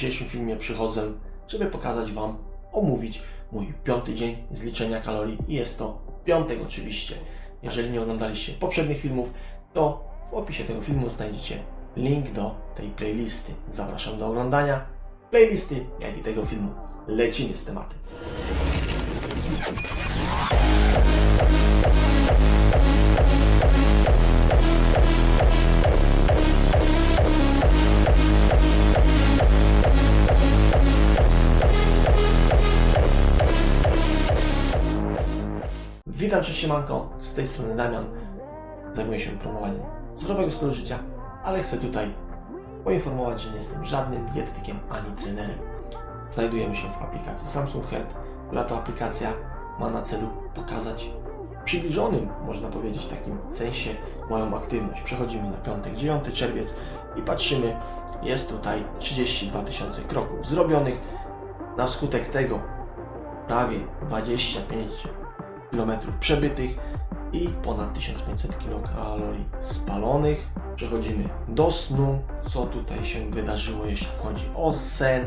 dzisiejszym filmie przychodzę, żeby pokazać Wam, omówić mój piąty dzień z liczenia kalorii i jest to piątek oczywiście. Jeżeli nie oglądaliście poprzednich filmów, to w opisie tego filmu znajdziecie link do tej playlisty. Zapraszam do oglądania playlisty, jak i tego filmu. Lecimy z tematem. Witam, cześć siemanko, z tej strony Damian. Zajmuję się promowaniem zdrowego stylu życia, ale chcę tutaj poinformować, że nie jestem żadnym dietetykiem ani trenerem. Znajdujemy się w aplikacji Samsung Health, która to aplikacja ma na celu pokazać w przybliżonym, można powiedzieć, takim sensie moją aktywność. Przechodzimy na piątek, 9 czerwiec i patrzymy, jest tutaj 32 tysiące kroków zrobionych. Na skutek tego prawie 25 km przebytych i ponad 1500 kilokalorii spalonych. Przechodzimy do snu. Co tutaj się wydarzyło, jeśli chodzi o sen?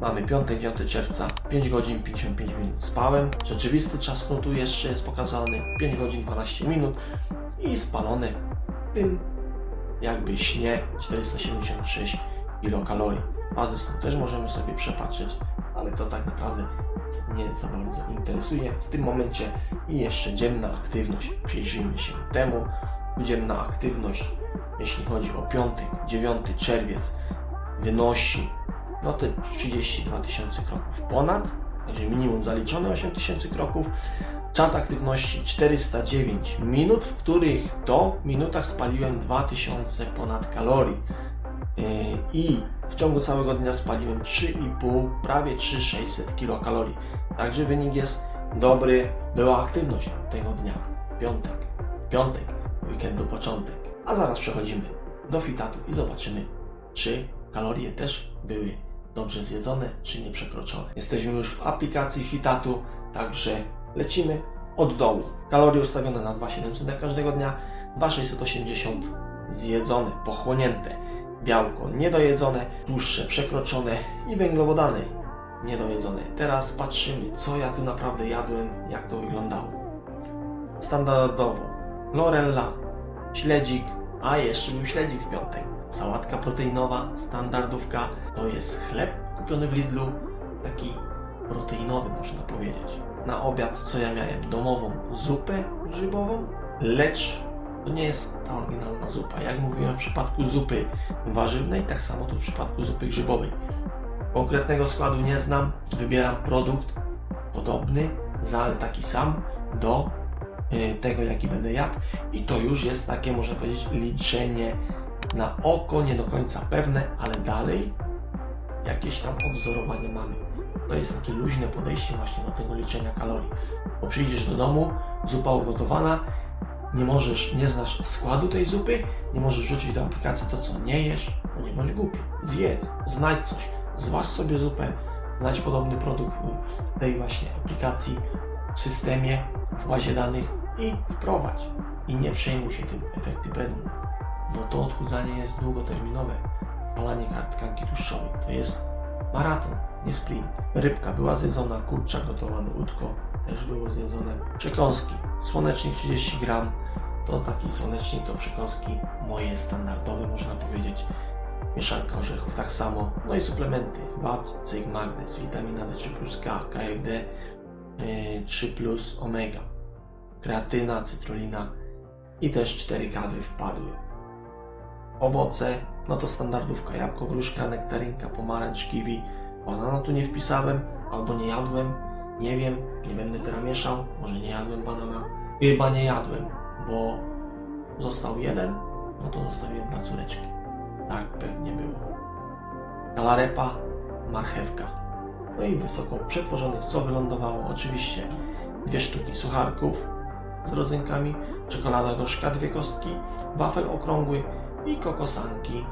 Mamy piątek, 9 czerwca, 5 godzin 55 minut spałem. Rzeczywisty czas snu tu jeszcze jest pokazany 5 godzin 12 minut i spalone w tym jakby śnie 476 kilokalorii. Fazę snu też możemy sobie przepatrzeć, ale to tak naprawdę nie za bardzo interesuje w tym momencie i jeszcze dzienna aktywność. Przyjrzyjmy się temu. Dzienna aktywność, jeśli chodzi o piątek, 9 czerwiec, wynosi no te 32 tysiące kroków ponad, także minimum zaliczone 8 tysięcy kroków. Czas aktywności 409 minut, w których to minutach spaliłem 2000 ponad kalorii. Yy, I w ciągu całego dnia spaliłem 3,5, prawie 3600 kilokalorii. Także wynik jest dobry. Była aktywność tego dnia. Piątek. Piątek. Weekendu początek. A zaraz przechodzimy do fitatu i zobaczymy, czy kalorie też były dobrze zjedzone, czy nie przekroczone. Jesteśmy już w aplikacji fitatu, także lecimy od dołu. Kalorie ustawione na 2700 na każdego dnia, 2680 zjedzone, pochłonięte białko niedojedzone, tłuszcze przekroczone i węglowodany niedojedzone. Teraz patrzymy, co ja tu naprawdę jadłem, jak to wyglądało. Standardowo lorella, śledzik, a jeszcze był śledzik w piątek. Sałatka proteinowa, standardówka, to jest chleb kupiony w Lidlu, taki proteinowy można powiedzieć. Na obiad co ja miałem? Domową zupę grzybową, lecz to nie jest ta oryginalna zupa. Jak mówiłem w przypadku zupy warzywnej, tak samo tu w przypadku zupy grzybowej. Konkretnego składu nie znam, wybieram produkt podobny, ale taki sam do y, tego, jaki będę jadł. I to już jest takie, można powiedzieć, liczenie na oko, nie do końca pewne, ale dalej jakieś tam odwzorowanie mamy. To jest takie luźne podejście właśnie do tego liczenia kalorii. Bo przyjdziesz do domu, zupa ugotowana, nie możesz, nie znasz składu tej zupy, nie możesz wrzucić do aplikacji to, co nie jesz, no nie bądź głupi. Zjedz, znajdź coś, zważ sobie zupę, znajdź podobny produkt w tej właśnie aplikacji, w systemie, w bazie danych i wprowadź. I nie przejmuj się tym, efekty będą. Bo to odchudzanie jest długoterminowe. Spalanie tkanki tłuszczowej to jest maraton, nie sprint. Rybka była zjedzona, kurczak gotowany, udko też było zjedzone. Przekąski, słonecznik 30 gram, to taki słonecznik to przekąski moje standardowe, można powiedzieć. Mieszanka orzechów, tak samo. No i suplementy, wapń, cynk, magnez, witamina D3+, K, KFD, yy, 3+, omega, kreatyna, cytrulina i też 4 kawy wpadły. Owoce, no to standardówka, jabłko, gruszka, nektarynka, pomarańcz, kiwi. Banana tu nie wpisałem, albo nie jadłem, nie wiem, nie będę teraz mieszał, może nie jadłem banana. Chyba nie jadłem, bo został jeden, no to zostawiłem dla córeczki. Tak pewnie było. Kalarepa, marchewka. No i wysoko przetworzonych, co wylądowało? Oczywiście dwie sztuki sucharków z rodzynkami, czekolada gorzka, dwie kostki, wafel okrągły i kokosanki.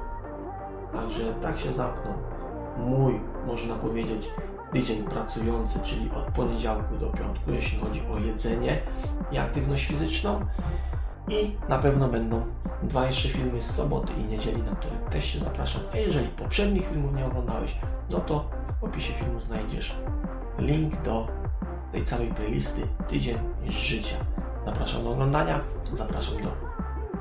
Także tak się zapnął mój, można powiedzieć, tydzień pracujący, czyli od poniedziałku do piątku, jeśli chodzi o jedzenie i aktywność fizyczną. I na pewno będą dwa jeszcze filmy z soboty i niedzieli, na które też się zapraszam. A jeżeli poprzednich filmów nie oglądałeś, no to w opisie filmu znajdziesz link do tej całej playlisty Tydzień życia. Zapraszam do oglądania, zapraszam do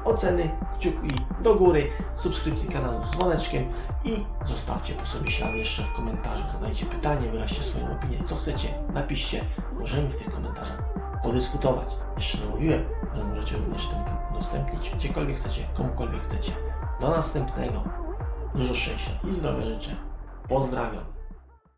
oceny, kciuki do góry, subskrypcji kanału z dzwoneczkiem i zostawcie po sobie ślad jeszcze w komentarzu. Zadajcie pytanie, wyraźcie swoją opinię, co chcecie, napiszcie. Możemy w tych komentarzach podyskutować. Jeszcze nie mówiłem, ale możecie również ten film udostępnić gdziekolwiek chcecie, komukolwiek chcecie. Do następnego. Dużo szczęścia i zdrowia życzę. Pozdrawiam.